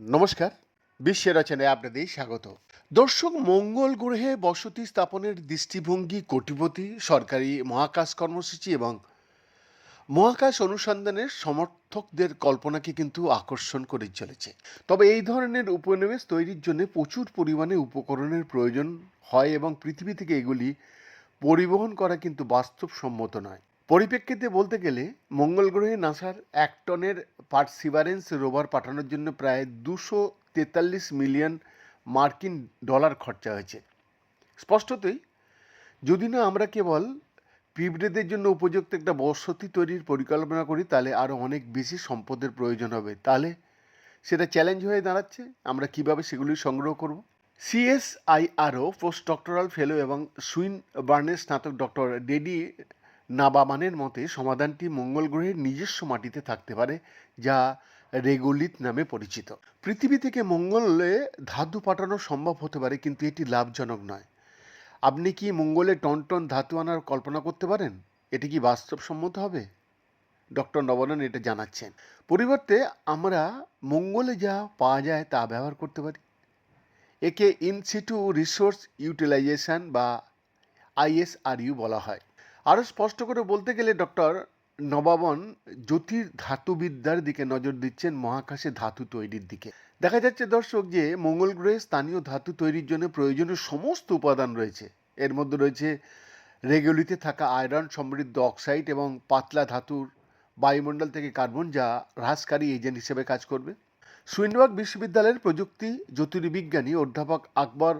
নমস্কার, বিশ্বের রচনায় আপনাদের স্বাগত। দর্শক, মঙ্গল গ্রহে বসতি স্থাপনের দৃষ্টিভঙ্গি কোটিপতি, সরকারি মহাকাশ কর্মসূচি এবং মহাকাশ অনুসন্ধানের সমর্থকদের কল্পনাকে কিন্তু আকর্ষণ করে চলেছে। তবে এই ধরনের উপনিবেশ তৈরির জন্য প্রচুর পরিমাণে উপকরণের প্রয়োজন হয় এবং পৃথিবী থেকে এগুলি পরিবহন করা কিন্তু বাস্তবসম্মত নয়। পরিপ্রেক্ষিতে বলতে গেলে মঙ্গল গ্রহে নাসার এক টনের পার্সিভারেন্স রোভার পাঠানোর জন্য প্রায় দুশো তেতাল্লিশ মিলিয়ন মার্কিন ডলার খরচা হয়েছে। স্পষ্টতই, যদি না আমরা কেবল পিঁপড়েদের জন্য উপযুক্ত একটা বসতি তৈরির পরিকল্পনা করি, তাহলে আরও অনেক বেশি সম্পদের প্রয়োজন হবে। তাহলে সেটা চ্যালেঞ্জ হয়ে দাঁড়াচ্ছে। আমরা কীভাবে সেগুলি সংগ্রহ করব? সিএসআইআরও পোস্ট ডক্টরাল ফেলো এবং সুইন বার্নের স্নাতক ডক্টর ডেডি নাবামানের মতে সমাধানটি মঙ্গল গ্রহের নিজস্ব মাটিতে থাকতে পারে, যা রেগুলিত নামে পরিচিত। পৃথিবী থেকে মঙ্গলে ধাতু পাঠানো সম্ভব হতে পারে, কিন্তু এটি লাভজনক নয়। আপনি কি মঙ্গলে টন টন ধাতু আনার কল্পনা করতে পারেন? এটি কি বাস্তবসম্মত হবে? ডক্টর নবনন এটা জানাচ্ছেন। পরিবর্তে আমরা মঙ্গলে যা পাওয়া যায় তা ব্যবহার করতে পারি। একে ইনসিটু রিসোর্স ইউটিলাইজেশন বা আইএসআরইউ বলা হয়। আরও স্পষ্ট করে বলতে গেলে ডক্টর নবাবন জ্যোতির ধাতুবিদ্যার দিকে নজর দিচ্ছেন মহাকাশে ধাতু তৈরির দিকে। দেখা যাচ্ছে দর্শক যে মঙ্গল গ্রহে স্থানীয় ধাতু তৈরির জন্য প্রয়োজনীয় সমস্ত উপাদান রয়েছে। এর মধ্যে রয়েছে রেগুলিতে থাকা আয়রন, সমৃদ্ধ অক্সাইড এবং পাতলা ধাতুর বায়ুমণ্ডল থেকে কার্বন যা হ্রাসকারী এজেন্ট হিসেবে কাজ করবে। সুইনবার্গ বিশ্ববিদ্যালয়ের প্রযুক্তি, জ্যোতির্বিজ্ঞানী অধ্যাপক আকবর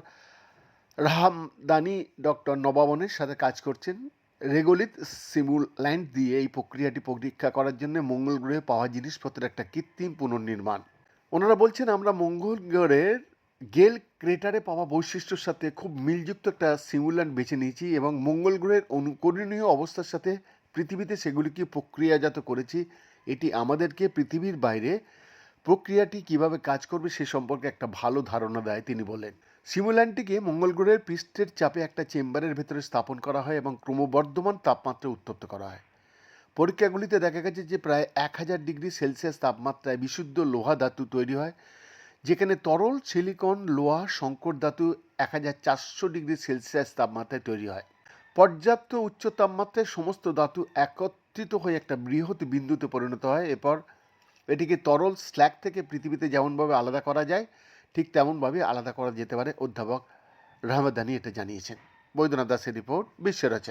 রাহামদানি ডক্টর নবাবনের সাথে কাজ করছেন। রেগোলিত সিমুল্যান্ড দিয়ে এই প্রক্রিয়াটি পরীক্ষা করার জন্য মঙ্গল গ্রহে পাওয়া জিনিসপত্রের একটা কৃত্রিম পুনর্নির্মাণ। ওনারা বলছেন, আমরা মঙ্গল গ্রহের গেল ক্রেটারে পাওয়া বৈশিষ্ট্যর সাথে খুব মিলযুক্ত একটা সিমুল্যান্ড বেছে নিয়েছি এবং মঙ্গল গ্রহের অনুকরণীয় অবস্থার সাথে পৃথিবীতে সেগুলিকে প্রক্রিয়াজাত করেছি। এটি আমাদেরকে পৃথিবীর বাইরে প্রক্রিয়াটি কীভাবে কাজ করবে সে সম্পর্কে একটা ভালো ধারণা দেয়, তিনি বলেন। সিমুল্যান্ডটিকে মঙ্গল গ্রহের পৃষ্ঠের চাপে একটা চেম্বারের ভেতরে স্থাপন করা হয় এবং ক্রমবর্ধমান তাপমাত্রা উত্তপ্ত করা হয়। পরীক্ষাগুলিতে দেখা গেছে যে প্রায় এক হাজার ডিগ্রি সেলসিয়াস তাপমাত্রায় বিশুদ্ধ লোহা ধাতু তৈরি হয়, যেখানে তরল সিলিকন লোহা সংকর ধাতু এক হাজার চারশো ডিগ্রি সেলসিয়াস তাপমাত্রায় তৈরি হয়। পর্যাপ্ত উচ্চ তাপমাত্রায় সমস্ত ধাতু একত্রিত হয়ে একটা বৃহৎ বিন্দুতে পরিণত হয়। এরপর এটিকে তরল স্ল্যাগ থেকে পৃথিবীতে যেমনভাবে আলাদা করা যায় ঠিক তেমনভাবে আলাদা করা যেতে পারে। অধ্যাপক রহমদানি এটা জানিয়েছেন। বৈদ্যনাথ দাসের রিপোর্ট বিশ্ব রচনা।